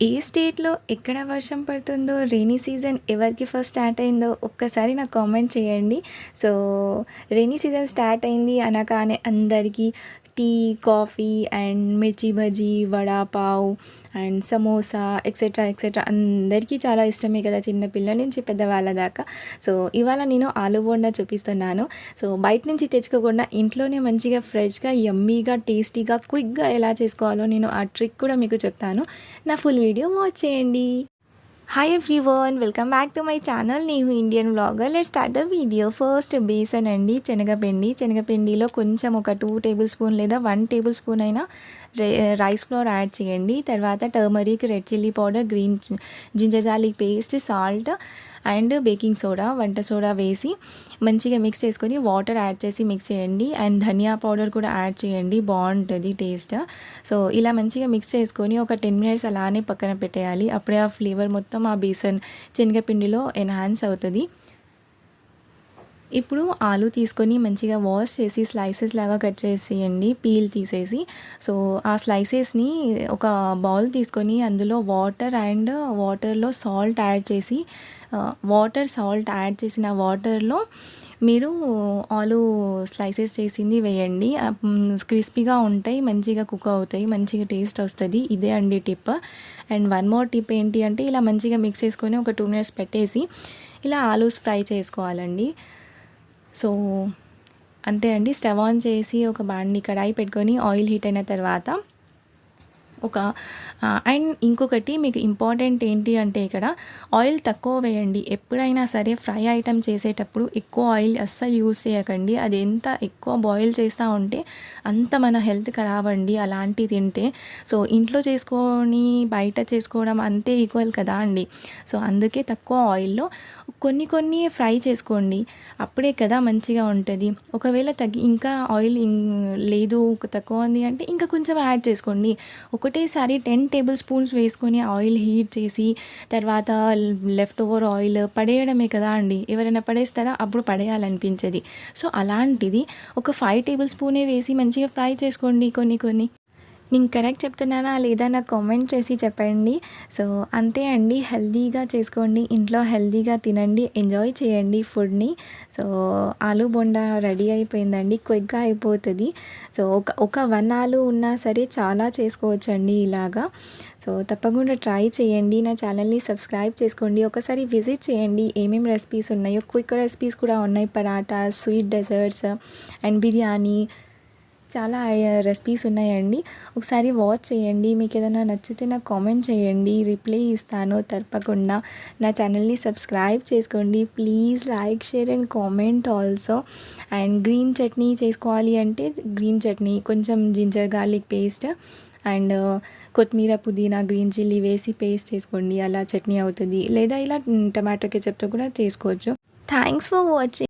ఏ స్టేట్‌లో ఎక్కడ వర్షం పడుతుందో, రెయినీ సీజన్ ఎవరికి ఫస్ట్ స్టార్ట్ అయిందో ఒక్కసారి నాకు కామెంట్ చేయండి. సో, రెయినీ సీజన్ స్టార్ట్ అయింది అనగానే అందరికీ tea, coffee and mirchi bajji, vada pav and samosa etcetera, etcetera అందరికీ చాలా ఇష్టమే కదా! చిన్నపిల్ల నుంచి పెద్దవాళ్ళ దాకా. సో, ఇవాళ నేను ఆలు బోండా చూపిస్తున్నాను. సో, బయట నుంచి తెచ్చుకోకుండా ఇంట్లోనే మంచిగా ఫ్రెష్‌గా, యమ్మీగా, టేస్టీగా, క్విక్‌గా ఎలా చేసుకోవాలో నేను ఆ ట్రిక్ కూడా మీకు చెప్తాను. నా ఫుల్ వీడియో వాచ్ చేయండి. Hi everyone welcome back to my channel నేను Indian vlogger let's start the video first besan అండి శనగపిండి శనగపిండిలో కొంచెం ఒక టూ టేబుల్ స్పూన్ లేదా వన్ టేబుల్ స్పూన్ అయినా రైస్ ఫ్లోర్ యాడ్ చేయండి. తర్వాత turmeric red chilli powder green ginger garlic paste salt and baking soda వంట సోడా వేసి మంచిగా మిక్స్ చేసుకొని వాటర్ యాడ్ చేసి మిక్స్ చేయండి. అండ్ ధనియా పౌడర్ కూడా యాడ్ చేయండి. బాగుంటుంది టేస్ట్ సో ఇలా మంచిగా మిక్స్ చేసుకొని ఒక టెన్ మినిట్స్ అలానే పక్కన పెట్టేయాలి. అప్పుడే ఆ ఫ్లేవర్ మొత్తం ఆ బేసన్ శనగపిండిలో ఎన్హాన్స్ అవుతుంది. ఇప్పుడు ఆలు తీసుకొని మంచిగా వాష్ చేసి స్లైసెస్ లాగా కట్ చేసేయండి పీల్ తీసేసి. సో ఆ స్లైసెస్ని ఒక బౌల్ తీసుకొని అందులో వాటర్ అండ్ వాటర్లో సాల్ట్ యాడ్ చేసి వాటర్ సాల్ట్ యాడ్ చేసిన వాటర్లో మీరు ఆలు స్లైసెస్ చేసింది వేయండి. క్రిస్పీగా ఉంటాయి మంచిగా కుక్ అవుతాయి మంచిగా టేస్ట్ వస్తుంది. ఇదే అండి tip. And one more tip ఏంటి అంటే ఇలా మంచిగా మిక్స్ చేసుకొని ఒక టూ మినిట్స్ పెట్టేసి ఇలా ఆలూస్ ఫ్రై చేసుకోవాలండి. సో అంతే అండి. స్టవ్ ఆన్ చేసి ఒక బాండి కడాయి పెట్టుకొని ఆయిల్ హీట్ అయిన తర్వాత ఒక అండ్ ఇంకొకటి మీకు ఇంపార్టెంట్ ఏంటి అంటే ఇక్కడ ఆయిల్ తక్కువ వేయండి. ఎప్పుడైనా సరే ఫ్రై ఐటెం చేసేటప్పుడు ఎక్కువ ఆయిల్ అస్సలు యూస్ చేయకండి. అది ఎంత ఎక్కువ బాయిల్ చేస్తూ ఉంటే అంత మన హెల్త్ ఖరాబ్ అండి. అలాంటివి తింటే. సో ఇంట్లో చేసుకొని బయట చేసుకోవడం అంతే ఈక్వల్ కదా అండి. సో అందుకే తక్కువ ఆయిల్లో కొన్ని కొన్ని ఫ్రై చేసుకోండి. అప్పుడే కదా మంచిగా ఉంటుంది. ఒకవేళ తగ్గి ఇంకా ఆయిల్ లేదు తక్కువ ఉంది అంటే ఇంకా కొంచెం యాడ్ చేసుకోండి. ఒక ఒకటేసారి టెన్ టేబుల్ స్పూన్స్ వేసుకొని ఆయిల్ హీట్ చేసి తర్వాత లెఫ్ట్ ఓవర్ ఆయిల్ పడేయడమే కదా అండి. ఎవరైనా పడేస్తారా? అప్పుడు పడేయాలనిపించేది. సో అలాంటిది ఒక ఫైవ్ టేబుల్ స్పూనే వేసి మంచిగా ఫ్రై చేసుకోండి కొన్ని కొన్ని. నేను కరెక్ట్ చెప్తున్నానా లేదా నాకు కామెంట్ చేసి చెప్పండి. సో అంతే అండి. హెల్తీగా చేసుకోండి. ఇంట్లో హెల్తీగా తినండి. ఎంజాయ్ చేయండి ఫుడ్ని. సో ఆలు బొండా రెడీ అయిపోయిందండి. క్విక్గా అయిపోతుంది. సో ఒక ఒక వన్ ఆలు ఉన్నా సరే చాలా చేసుకోవచ్చండి ఇలాగా. సో తప్పకుండా ట్రై చేయండి. నా ఛానల్ని సబ్స్క్రైబ్ చేసుకోండి. ఒకసారి విజిట్ చేయండి. ఏమేమి రెసిపీస్ ఉన్నాయో. క్విక్ రెసిపీస్ కూడా ఉన్నాయి. Paratha sweet desserts and biryani. చాలా రెసిపీస్ ఉన్నాయండి. ఒకసారి వాచ్ చేయండి. మీకు ఏదైనా నచ్చితే నాకు కామెంట్ చేయండి. రిప్లై ఇస్తాను తప్పకుండా. నా ఛానల్ని సబ్స్క్రైబ్ చేసుకోండి. Please like share and comment also and green chutney చేసుకోవాలి అంటే గ్రీన్ చట్నీ కొంచెం జింజర్ గార్లిక్ పేస్ట్ అండ్ కొత్తిమీర పుదీనా గ్రీన్ చిల్లీ వేసి పేస్ట్ చేసుకోండి. అలా చట్నీ అవుతుంది. లేదా ఇలా టమాటో కెచప్తో కూడా చేసుకోవచ్చు. Thanks for watching